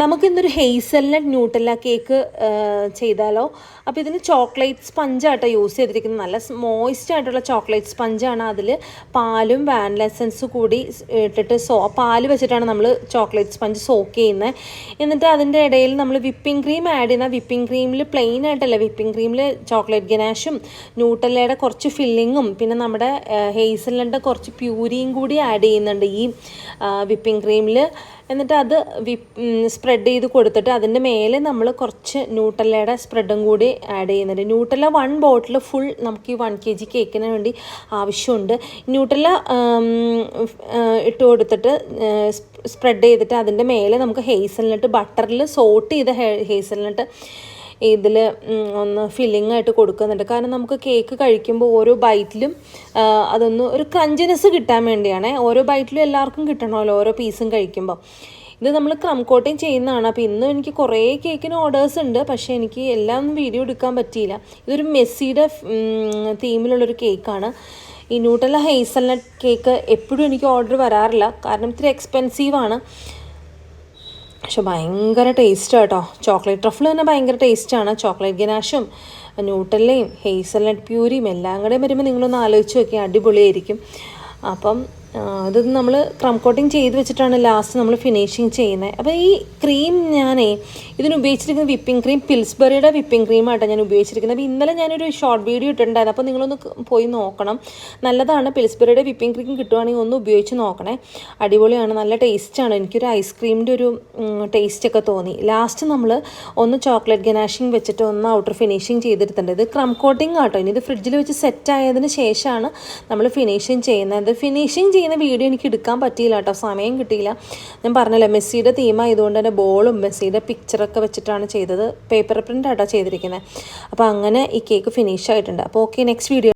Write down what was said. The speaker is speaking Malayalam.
നമുക്കിന്നൊരു ഹേസൽനട്ട് ന്യൂട്ടല്ല കേക്ക് ചെയ്താലോ. അപ്പോൾ ഇതിന് ചോക്ലേറ്റ് സ്പഞ്ചാട്ടോ യൂസ് ചെയ്തിരിക്കുന്നത്. നല്ല മോയിസ്റ്റ് ആയിട്ടുള്ള ചോക്ലേറ്റ് സ്പഞ്ചാണ് അതിൽ പാലും വാനില എസൻസ് കൂടി ഇട്ടിട്ട് സോ പാൽ വെച്ചിട്ടാണ് നമ്മൾ ചോക്ലേറ്റ് സ്പഞ്ച് സോക്ക് ചെയ്യുന്നത് എന്നിട്ട് അതിന്റെ ഇടയിൽ നമ്മൾ വിപ്പിംഗ് ക്രീം ആഡ് ചെയ്യുന്ന വിപ്പിംഗ് ക്രീമിൽ പ്ലെയിൻ ആയിട്ടല്ല വിപ്പിംഗ് ക്രീമിൽ ചോക്ലേറ്റ് ഗനാഷും ന്യൂട്ടല്ലയുടെ കുറച്ച് ഫില്ലിങ്ങും പിന്നെ നമ്മുടെ ഹെയ്സലിന്റെ കുറച്ച് പ്യൂരിയും കൂടി ആഡ് ചെയ്യുന്നുണ്ട് ഈ വിപ്പിംഗ് ക്രീമിൽ എന്നിട്ട് അത് സ്പ്രെഡ് ചെയ്ത് കൊടുത്തിട്ട് അതിന്റെ മേലെ നമ്മൾ കുറച്ച് ന്യൂട്ടല്ലയുടെ സ്പ്രെഡും കൂടി ആഡ് ചെയ്യുന്നുണ്ട്. ന്യൂട്ടല്ല വൺ ബോട്ടിൽ ഫുൾ നമുക്ക് ഈ വൺ കെ ജി കേക്കിന് വേണ്ടി ആവശ്യമുണ്ട്. ന്യൂട്ടല്ല ഇട്ട് കൊടുത്തിട്ട് സ്പ്രെഡ് ചെയ്തിട്ട് അതിന്റെ മേലെ നമുക്ക് ഹേസൽനട്ട് ബട്ടറിൽ സോട്ട് ചെയ്ത ഹേസൽനട്ട് ഇതിൽ ഒന്ന് ഫില്ലിംഗ് ആയിട്ട് കൊടുക്കുന്നുണ്ട്. കാരണം നമുക്ക് കേക്ക് കഴിക്കുമ്പോൾ ഓരോ ബൈറ്റിലും അതൊന്ന് ഒരു ക്രഞ്ചിനെസ് കിട്ടാൻ വേണ്ടിയാണ്. ഓരോ ബൈറ്റിലും എല്ലാവർക്കും കിട്ടണമല്ലോ ഓരോ പീസും കഴിക്കുമ്പോൾ ഇത് നമ്മൾ ക്രം കോട്ടിങ് ചെയ്യുന്നതാണ്. അപ്പോൾ ഇന്നും എനിക്ക് കുറേ കേക്കിന് ഓർഡേഴ്സ് ഉണ്ട്. പക്ഷേ എനിക്ക് എല്ലാം വീഡിയോ എടുക്കാൻ പറ്റിയില്ല. ഇതൊരു മെസ്സിയുടെ തീമിലുള്ളൊരു കേക്കാണ് ഈ ന്യൂട്ടല ഹേസൽനട്ട് കേക്ക് എപ്പോഴും എനിക്ക് ഓർഡർ വരാറില്ല. കാരണം ഇത്തിരി എക്സ്പെൻസീവാണ് പക്ഷെ ഭയങ്കര ടേസ്റ്റ് കേട്ടോ ചോക്ലേറ്റ് ട്രഫിൾ തന്നെ ഭയങ്കര ടേസ്റ്റാണ് ചോക്ലേറ്റ് ഗനാഷും ന്യൂട്ടല്ലയും ഹേസൽനട്ട് പ്യൂരിയും എല്ലാം കൂടെ വരുമ്പോൾ നിങ്ങളൊന്ന് ആലോചിച്ച് നോക്കിയാൽ അടിപൊളിയായിരിക്കും. അപ്പം ഇത് നമ്മൾ ക്രം കോട്ടിങ് ചെയ്ത് വെച്ചിട്ടാണ് ലാസ്റ്റ് നമ്മൾ ഫിനിഷിങ് ചെയ്യുന്നത്. അപ്പോൾ ഈ ക്രീം ഞാനേ ഇതിന് ഉപയോഗിച്ചിരിക്കുന്ന വിപ്പിംഗ് ക്രീം പിൽസ്ബറിയുടെ വിപ്പിംഗ് ക്രീമായിട്ടാണ് ഞാൻ ഉപയോഗിച്ചിരിക്കുന്നത്. അപ്പോൾ ഇന്നലെ ഞാനൊരു ഷോർട്ട് വീഡിയോ ഇട്ടിട്ടുണ്ടായിരുന്നു. അപ്പോൾ നിങ്ങളൊന്ന് പോയി നോക്കണം. നല്ലതാണ് പിൽസ്ബറിയുടെ വിപ്പിംഗ് ക്രീം കിട്ടുവാണെങ്കിൽ ഒന്ന് ഉപയോഗിച്ച് നോക്കണേ. അടിപൊളിയാണ് നല്ല ടേസ്റ്റാണ് എനിക്കൊരു ഐസ്ക്രീമിന്റെ ഒരു ടേസ്റ്റൊക്കെ തോന്നി. ലാസ്റ്റ് നമ്മൾ ഒന്ന് ചോക്ലേറ്റ് ഗനാഷിങ് വെച്ചിട്ട് ഒന്ന് ഔട്ടർ ഫിനിഷിങ് ചെയ്തിട്ടുണ്ട് ഇത് ക്രം കോട്ടിങ് ആട്ടോ. ഇനി ഇത് ഫ്രിഡ്ജിൽ വെച്ച് സെറ്റ് ആയതിന് ശേഷമാണ് നമ്മൾ ഫിനിഷിങ് ചെയ്യുന്നത്. ഫിനിഷിങ് ചെയ്യുന്ന വീഡിയോ എനിക്ക് എടുക്കാൻ പറ്റിയില്ല കേട്ടോ. സമയം കിട്ടിയില്ല. ഞാൻ പറഞ്ഞല്ലോ മെസ്സിയുടെ തീം ആയതുകൊണ്ട് തന്നെ ബോളും മെസ്സിയുടെ പിക്ചറൊക്കെ വെച്ചിട്ടാണ് ചെയ്തത്. പേപ്പർ പ്രിന്റ് ആട്ടോ ചെയ്തിരിക്കുന്നത് അപ്പോൾ അങ്ങനെ ഈ കേക്ക് ഫിനിഷ് ആയിട്ടുണ്ട്. അപ്പോൾ ഓക്കെ നെക്സ്റ്റ് വീഡിയോ